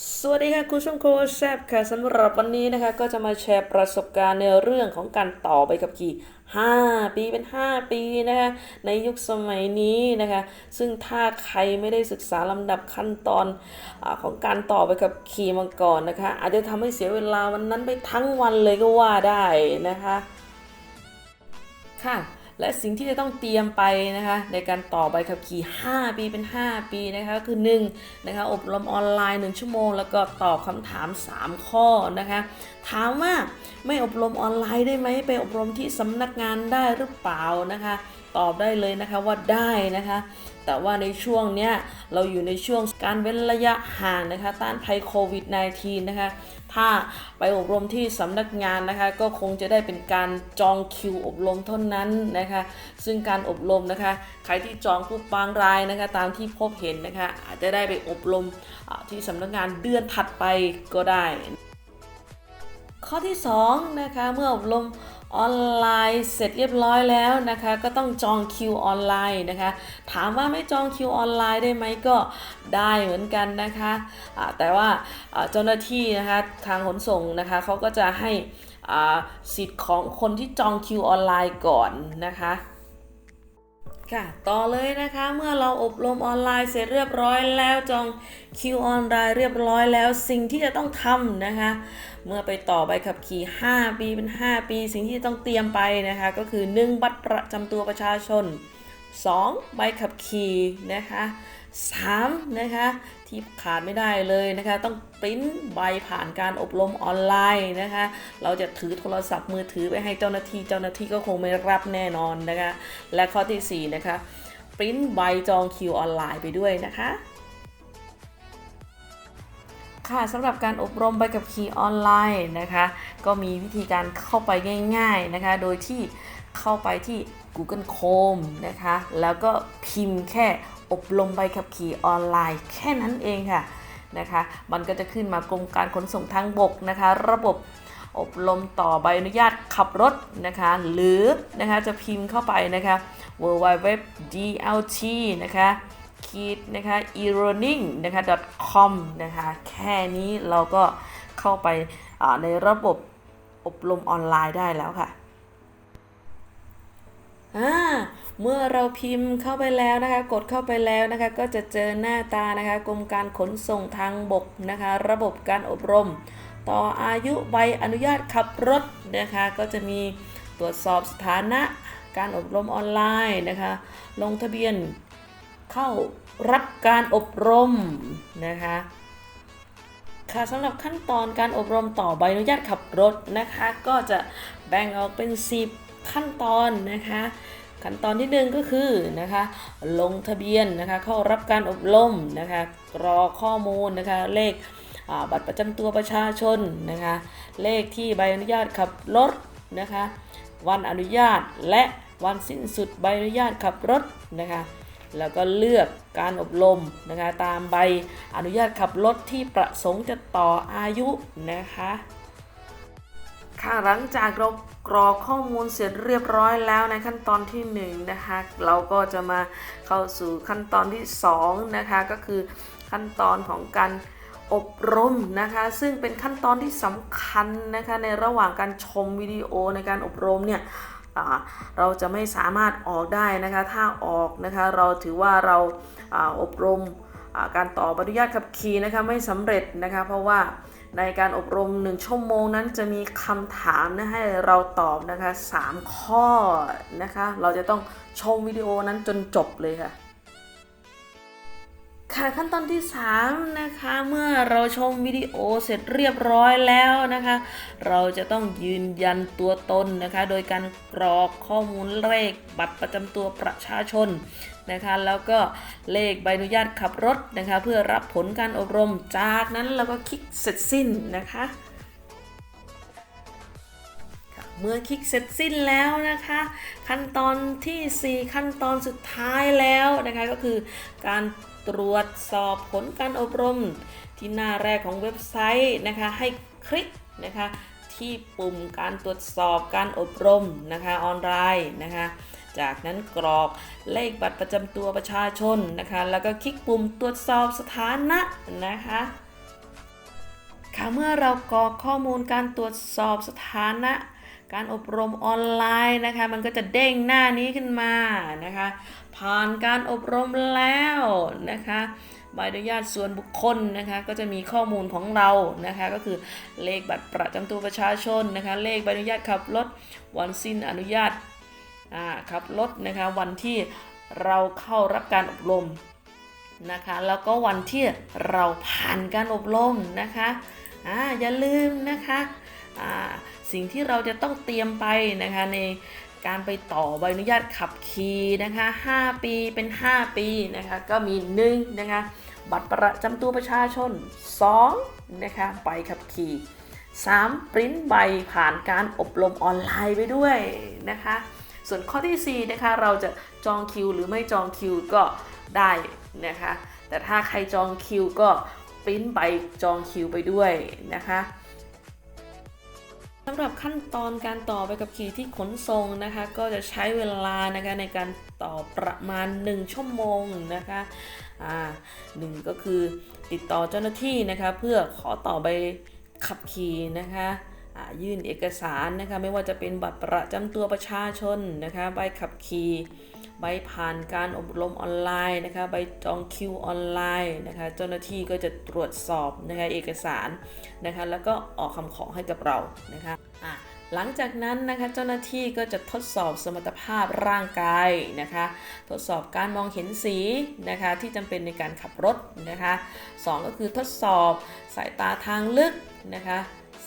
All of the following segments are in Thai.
สวัสดีค่ะคุณชมโคชแซบค่ะสำหรับวันนี้นะคะ ก็จะมาแชร์ประสบการณ์ในเรื่องของการต่อใบขับขี่ 5 ปีเป็น 5 ปีนะคะในยุคสมัยนี้นะคะ ซึ่งถ้าใครไม่ได้ศึกษาลำดับขั้นตอนอของการต่อใบขับขี่มาก่อนนะคะ อาจจะทำให้เสียเวลาวันนั้นไปทั้งวันเลยก็ว่าได้นะคะ ค่ะ และสิ่งที่จะต้องเตรียมไปนะคะในการต่อใบขับขี่ 5 ปีเป็น 5 ปีนะคะก็คือ1นะคะอบรมออนไลน์ 1 ชั่วโมง แล้วก็ตอบคำถาม 3 ข้อนะคะถามว่าไม่อบรมออนไลน์ได้ไหมไปอบรมที่สำนักงานได้หรือเปล่านะคะ ตอบได้เลยนะคะว่าได้นะคะ แต่ว่าในช่วงเนี้ยเราอยู่ในช่วงการเว้นระยะห่างนะคะ ต้านภัยโควิด -19 นะคะ ถ้าไปอบรมที่สำนักงานนะคะ ก็คงจะได้เป็นการจองคิวอบรมเท่านั้นนะคะ ซึ่งการอบรมนะคะ ใครที่จองผู้บางรายนะคะ ตามที่พบเห็นนะคะ อาจจะได้ไปอบรมที่สำนักงานเดือนถัดไปก็ได้ ข้อที่2นะคะเมื่ออบรม ออนไลน์เสร็จเรียบร้อยแล้วนะคะ ก็ต้องจองคิวออนไลน์นะคะ ถามว่าไม่จองคิวออนไลน์ได้ไหมก็ได้เหมือนกันนะคะะแต่ว่าเจ้าหน้าที่นะคะทางขนส่งนะคะเขาก็จะให้สิทธิ์ของคนที่จองคิวออนไลน์ก่อนนะคะ ค่ะ ต่อเลยนะคะ เมื่อเราอบรมออนไลน์เสร็จเรียบร้อยแล้วจองคิวออนไลน์เรียบร้อยแล้ว สิ่งที่จะต้องทำนะคะ เมื่อไปต่อใบขับขี่ 5 ปีเป็น 5 ปี สิ่งที่ต้องเตรียมไปนะคะ ก็คือ 1 บัตรประจำตัวประชาชน 2 ใบขับขี่นะคะ3นะคะที่ขาดไม่ได้เลยนะคะต้องปริ้นใบผ่านการอบรมออนไลน์นะคะเราจะถือโทรศัพท์มือถือไปให้เจ้าหน้าที่เจ้าหน้าที่ก็คงไม่รับแน่นอนนะคะและข้อทีสี่4นะคะปริ้นใบจองคิวออนไลน์ไปด้วยนะคะค่ะสำหรับการอบรมใบขับขี่ออนไลน์นะคะ ก็มีวิธีการเข้าไปง่าย ๆนะคะ โดยที่ เข้าไปที่ Google Chrome นะคะ แล้วก็พิมพ์แค่อบรมใบขับขี่ออนไลน์แค่นั้นเองค่ะนะคะ มันก็จะขึ้นมากรมการขนส่งทางบกนะคะ ระบบอบรมต่อใบอนุญาตขับรถนะคะ หรือนะคะจะพิมพ์เข้าไปนะคะ www.dlt นะคะคีดนะคะ e-learning นะคะ .com นะคะ แค่นี้เราก็เข้าไปในระบบอบรมออนไลน์ได้แล้วค่ะ อ่าเมื่อเราพิมพ์เข้าไปแล้วนะคะ กดเข้าไปแล้วนะคะ ก็จะเจอหน้าตานะคะกรมการขนส่งทางบกนะคะ ระบบการอบรม ต่ออายุใบอนุญาตขับรถนะคะ ก็จะมีตรวจสอบสถานะการอบรมออนไลน์นะคะ ลงทะเบียนเข้ารับการอบรมนะคะค่ะสำหรับขั้นตอนการอบรมต่อใบอนุญาตขับรถนะคะ ก็จะแบ่งออกเป็น 10 ขั้นตอนนะคะขั้นตอนที่หนึ่งก็คือนะคะลงทะเบียนนะคะเข้ารับการอบรมนะคะกรอข้อมูลนะคะเลขบัตรประจำตัวประชาชนนะคะเลขที่ใบอนุญาตขับรถนะคะวันอนุญาตและวันสิ้นสุดใบอนุญาตขับรถนะคะแล้วก็เลือกการอบรมนะคะตามใบอนุญาตขับรถที่ประสงค์จะต่ออายุนะคะ ค่ะหลังจากเรากรอกข้อมูลเสร็จเรียบร้อยแล้วในขั้นตอนที่1นงนะคะเราก็จะมาเข้าสู่ขั้นตอนที่2นะคะก็คือขั้นตอนของการอบรมนะคะซึ่งเป็นขั้นตอนที่สำคัญนะคะในระหว่างการชมวิดีโอในการอบรมเนี่ยเราจะไม่สามารถออกได้นะคะถ้าออกนะคะเราถือว่าเราอบรมการต่อใบอนุญาตขับขี่นะคะไม่สำเร็จนะคะเพราะว่า ในการอบรม 1 ชั่วโมงนั้นจะมีคำถามนะให้เราตอบนะคะ 3 ข้อนะคะ เราจะต้องชมวิดีโอนั้นจนจบเลยค่ะ ค่ะขั้นตอนที่ 3 นะคะ เมื่อเราชมวิดีโอเสร็จเรียบร้อยแล้วนะคะ เราจะต้องยืนยันตัวตนนะคะ โดยการกรอกข้อมูลเลขบัตรประจำตัวประชาชน นะคะแล้วก็เลขใบอนุญาตขับรถนะคะเพื่อรับผลการอบรมจากนั้นเราก็คลิกเสร็จสิ้นนะคะเมื่อคลิกเสร็จสิ้นแล้วนะคะ ขั้นตอนทีสี่ 4 ขั้นตอนสุดท้ายแล้วนะคะก็คือการตรวจสอบผลการอบรม ที่หน้าแรกของเว็บไซต์นะคะให้คลิกนะคะที่ปุ่มการตรวจสอบการอบรมนะคะออนไลน์นะคะ จากนั้นกรอกเลขบัตรประจำตัวประชาชนนะคะ แล้วก็คลิกปุ่มตรวจสอบสถานะนะคะค่ะเมื่อเรากรอกข้อมูลการตรวจสอบสถานะ การอบรมออนไลน์นะคะ มันก็จะเด้งหน้านี้ขึ้นมานะคะ ผ่านการอบรมแล้วนะคะใบอนุญาตส่วนบุคคลนะคะก็จะมีข้อมูลของเรานะคะก็คือเลขบัตรประจำตัวประชาชนนะคะเลขใบอนุญาตขับรถวันสิ้นอนุญาต ขับรถนะคะวันที่เราเข้ารับการอบรมนะคะแล้วก็วันที่เราผ่านการอบรมนะคะอ่าอย่าลืมนะคะอ่าสิ่งที่เราจะต้องเตรียมไปนะคะในการไปต่อใบอนุญาตขับขี่นะคะ5ปีเป็น 5 ปีนะคะก็มี1นะคะบัตรประจำตัวประชาชน2นะคะใบขับขี่ 3. ปริ้นใบผ่านการอบรมออนไลน์ไปด้วยนะคะ ส่วนข้อที่4นะคะเราจะจองคิวหรือไม่จองคิวก็ได้นะคะ แต่ถ้าใครจองคิวก็ปริ้นใบจองคิวไปด้วยนะคะสำหรับขั้นตอนการต่อไปกับขี่ที่ขนส่งนะคะ ก็จะใช้เวลานะคะในการต่อประมาณ 1 ชั่วโมงนะคะอ่าหนึ่งก็คือติดต่อเจ้าหน้าที่นะคะ เพื่อขอต่อใบขับขี่นะคะ ยื่นเอกสารนะคะไม่ว่าจะเป็นบัตรประจำตัวประชาชนนะคะใบขับขี่ใบผ่านการอบรมออนไลน์นะคะใบจองคิวออนไลน์นะคะเจ้าหน้าที่ก็จะตรวจสอบนะคะเอกสารนะคะแล้วก็ออกคำขอให้กับเรานะคะะหลังจากนั้นนะคะเจ้าหน้าที่ก็จะทดสอบสมรรถภาพร่างกายนะคะ ทดสอบการมองเห็นสีนะคะที่จำเป็นในการขับรถนะคะสองก็คือทดสอบสายตาทางลึกนะคะ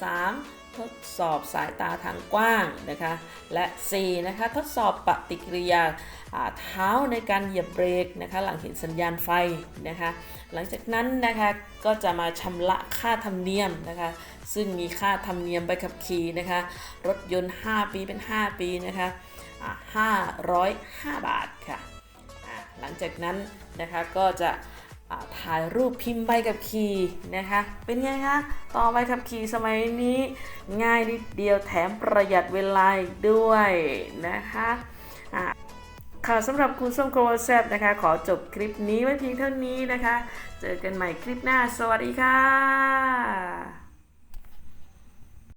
สาม ทดสอบสายตาทางกว้างนะคะ และ 4. นะคะทดสอบปฏิกิริยาเท้าในการเหยียบเบรกนะคะหลังเห็นสัญญาณไฟนะคะ หลังจากนั้นนะคะก็จะมาชำระค่าธรรมเนียมนะคะ ซึ่งมีค่าธรรมเนียมใบขับขี่นะคะ รถยนต์ 5 ปีเป็น 5 ปีนะคะอ่า505 บาทค่ะ หลังจากนั้นนะคะก็จะ ถ่ายรูปพิมพ์ใบกับขี่นะคะ เป็นไงคะ ต่อใบขับขี่สมัยนี้ง่ายนิดเดียวแถมประหยัดเวลาอีกด้วยนะคะค่ะสำหรับคุณส้มโกลแซบนะคะ ขอจบคลิปนี้ไว้เพียงเท่านี้นะคะ เจอกันใหม่คลิปหน้า สวัสดีค่ะ